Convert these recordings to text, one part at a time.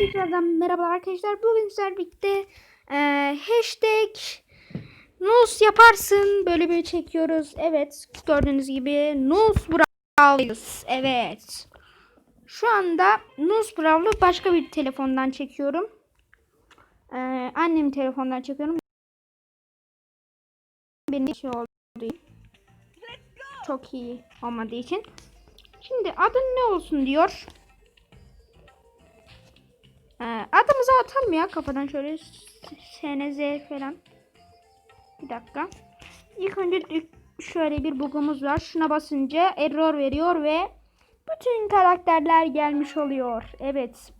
tekrardan merhaba arkadaşlar. Bugün sizlerle birlikte e, hashtag Nus yaparsın bir çekiyoruz. Evet gördüğünüz gibi Nus Brawl'ız. Evet. Şu anda Nus Brawl'ı başka bir telefondan çekiyorum. E, annemin telefondan çekiyorum. Benim şey oldu. Çok iyi olmadığı için. Şimdi adın ne olsun diyor. Ee, adımızı atalım ya kafadan şöyle SNZ falan. Bir dakika. İlk önce şöyle bir bugumuz var. Şuna basınca error veriyor ve bütün karakterler gelmiş oluyor. Evet.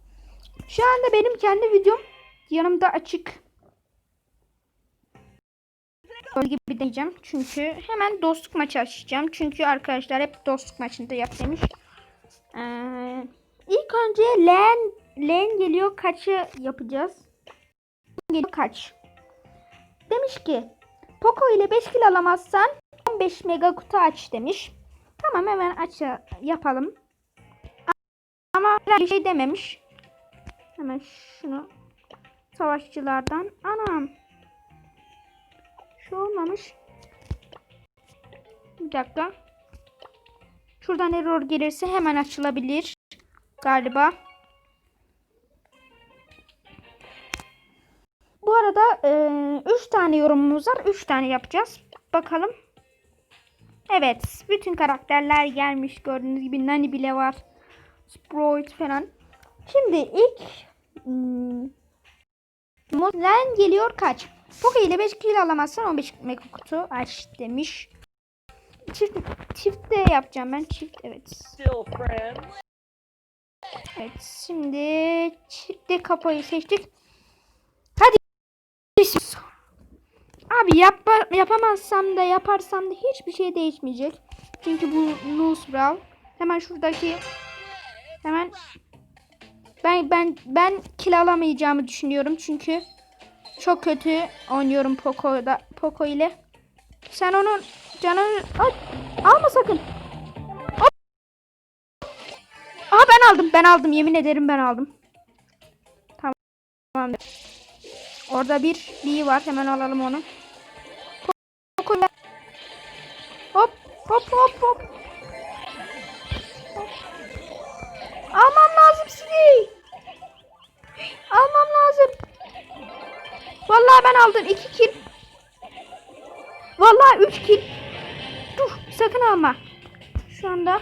Şu anda benim kendi videom yanımda açık. Öyle gibi diyeceğim. Çünkü hemen dostluk maçı açacağım. Çünkü arkadaşlar hep dostluk maçında yap demiş. Ee, ilk önce len len geliyor kaçı yapacağız? Geliyor kaç? Demiş ki Poco ile 5 kill alamazsan 15 mega kutu aç demiş. Tamam hemen aç yapalım. Ama bir şey dememiş. Hemen şunu savaşçılardan. Anam. Şu olmamış. Bir dakika. Şuradan error gelirse hemen açılabilir. Galiba. Bu arada 3 tane yorumumuz var. 3 tane yapacağız. Bakalım. Evet. Bütün karakterler gelmiş. Gördüğünüz gibi Nani bile var. Sprite falan. Şimdi ilk hmm, geliyor kaç? Poco ile 5 kill alamazsan 15 mega kutu aç demiş. Çift, çift de yapacağım ben. Çift evet. Evet şimdi çifte kapıyı seçtik. Abi yap yapamazsam da yaparsam da hiçbir şey değişmeyecek. Çünkü bu Nusral. Hemen şuradaki hemen ben ben ben kill alamayacağımı düşünüyorum çünkü çok kötü oynuyorum Poco'da Poco ile. Sen onun canını Ay, alma sakın. Aha ben aldım. Ben aldım. Yemin ederim ben aldım. Orada bir bir var. Hemen alalım onu. Hop hop hop. hop. Almam lazım sizi. Almam lazım. Vallahi ben aldım. iki kill. Vallahi üç kill. Dur sakın alma. Şu anda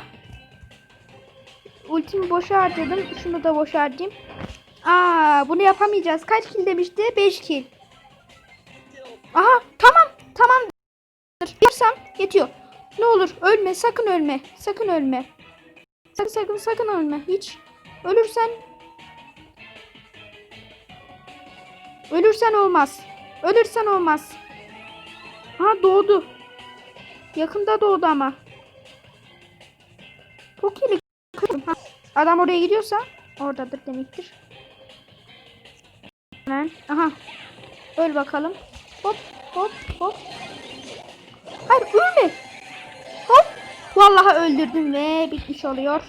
Ultimi boşa harcadım. Şunu da boşa harcayayım. Aa, bunu yapamayacağız. Kaç kill demişti? 5 kill. Aha, tamam. Tamamdır. Yaparsam yetiyor. Ne olur ölme, sakın ölme. Sakın ölme. Sakın sakın sakın ölme. Hiç. Ölürsen Ölürsen olmaz. Ölürsen olmaz. Ha doğdu. Yakında doğdu ama. Kırdım. Ha, Adam oraya gidiyorsa oradadır demektir. Hemen. Aha. Öl bakalım. Hop hop hop. Hayır ölme. Hop. Vallahi öldürdüm ve bitmiş oluyor.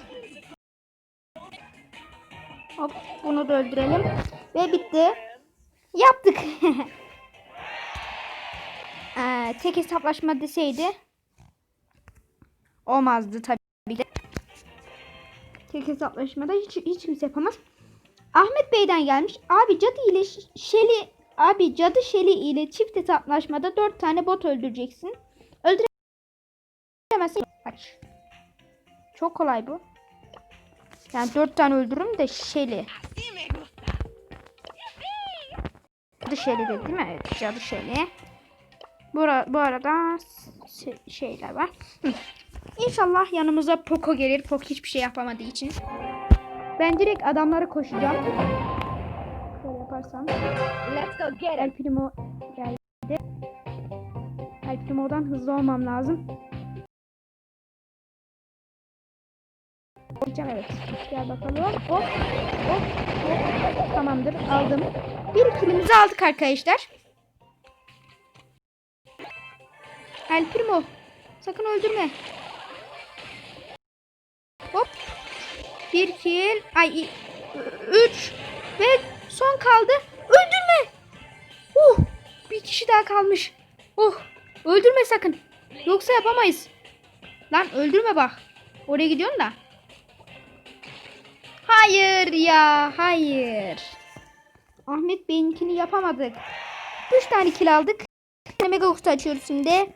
Hop bunu da öldürelim. Ve bitti. Yaptık. ee, tek hesaplaşma deseydi olmazdı tabii de. Tek hesaplaşmada hiç, hiç kimse yapamaz. Ahmet Bey'den gelmiş. Abi cadı ile Şeli abi cadı Şeli ile çift hesaplaşmada dört tane bot öldüreceksin. Öldüremezsen aç. Çok kolay bu. Yani dört tane öldürürüm de Şeli. Cadı Şeli dedi değil mi? Evet cadı Şeli. Bu, ara- bu arada şeyler var. İnşallah yanımıza Poco gelir. Poco hiçbir şey yapamadığı için. Ben direkt adamlara koşacağım. Şöyle yaparsam. Let's go get El Primo geldi. El Primo'dan hızlı olmam lazım. Olacağım evet. Gel bakalım. Hop. Hop. Hop. Tamamdır. Aldım. Bir kilimizi aldık arkadaşlar. El Primo. Sakın öldürme. Hop. Bir kill. Ay. Üç. Ve son kaldı. Öldürme. Uh, bir kişi daha kalmış. Oh, öldürme sakın. Yoksa yapamayız. Lan öldürme bak. Oraya gidiyorsun da. Hayır ya, hayır. Ahmet Bey'inkini yapamadık. 3 tane kill aldık. Mega kutu açıyoruz şimdi.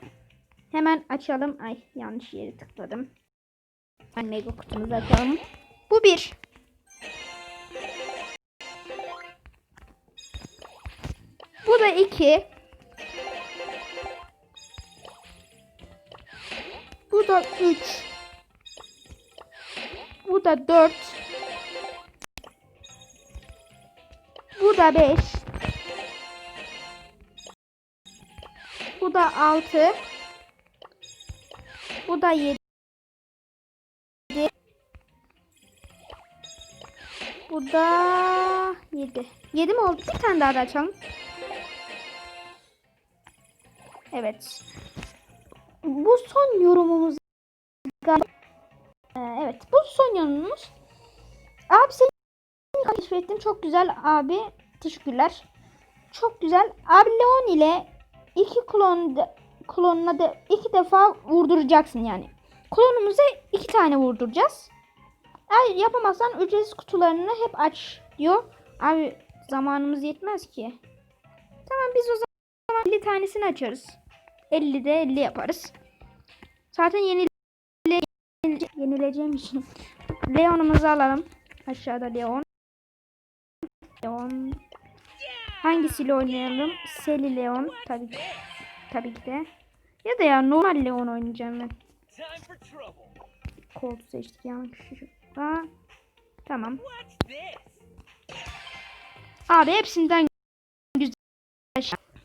Hemen açalım. Ay yanlış yere tıkladım. Mega kutumuzu açalım. Bu bir. Bu da iki. Bu da üç. Bu da dört. Bu da beş. Bu da altı. Bu da yedi. Bu da yedi. Yedi mi oldu? Bir tane daha da açalım. Evet. Bu son yorumumuz. Ee, evet. Bu son yorumumuz. Abi seni keşfettim. Çok güzel abi. Teşekkürler. Çok güzel. Abi Leon ile iki klon de, klonuna da iki defa vurduracaksın yani. Klonumuza iki tane vurduracağız. Eğer yapamazsan ücretsiz kutularını hep aç diyor. Abi zamanımız yetmez ki. Tamam biz o zaman 50 tanesini açarız. 50 de 50 yaparız. Zaten yeni yenileceğim için. Leon'umuzu alalım. Aşağıda Leon. Leon. Hangisiyle oynayalım? Seli Leon. Tabii ki. Tabii ki de. Ya da ya normal Leon oynayacağım ben. Time for trouble. Yanlışlıkla. Tamam. Abi hepsinden güzel.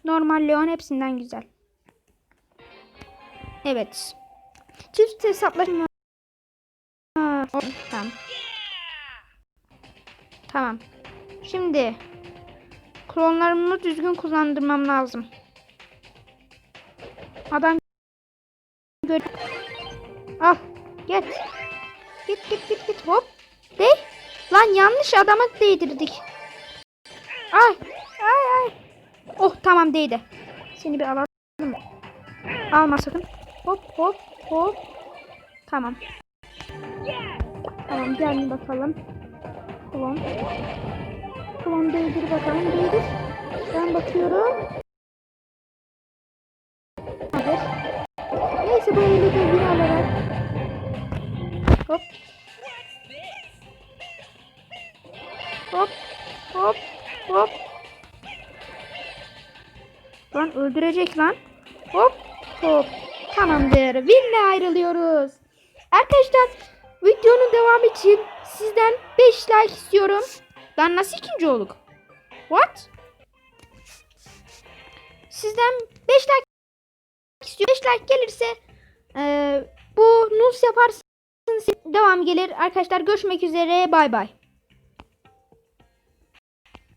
Normal Leon hepsinden güzel. Evet. Çift hesaplaşma. Tamam. Tamam. Şimdi klonlarımı düzgün kullandırmam lazım. Adam yanlış adama değdirdik. Ay. Ay ay. Oh tamam değdi. Seni bir alalım. Alma sakın. Hop hop hop. Tamam. Tamam gel bakalım. Klon. Klon değdir bakalım. Değdir. Ben bakıyorum. Hayır. Neyse bu eli de bir alarak. Hop. Hop. Hop. Hop. Lan öldürecek lan. Hop. Hop. Tamamdır. Win'le ayrılıyoruz. Arkadaşlar videonun devamı için sizden 5 like istiyorum. Ben nasıl ikinci olduk? What? Sizden 5 like istiyorum. 5 like gelirse eee, bu nus yaparsınız devam gelir. Arkadaşlar görüşmek üzere. Bay bay.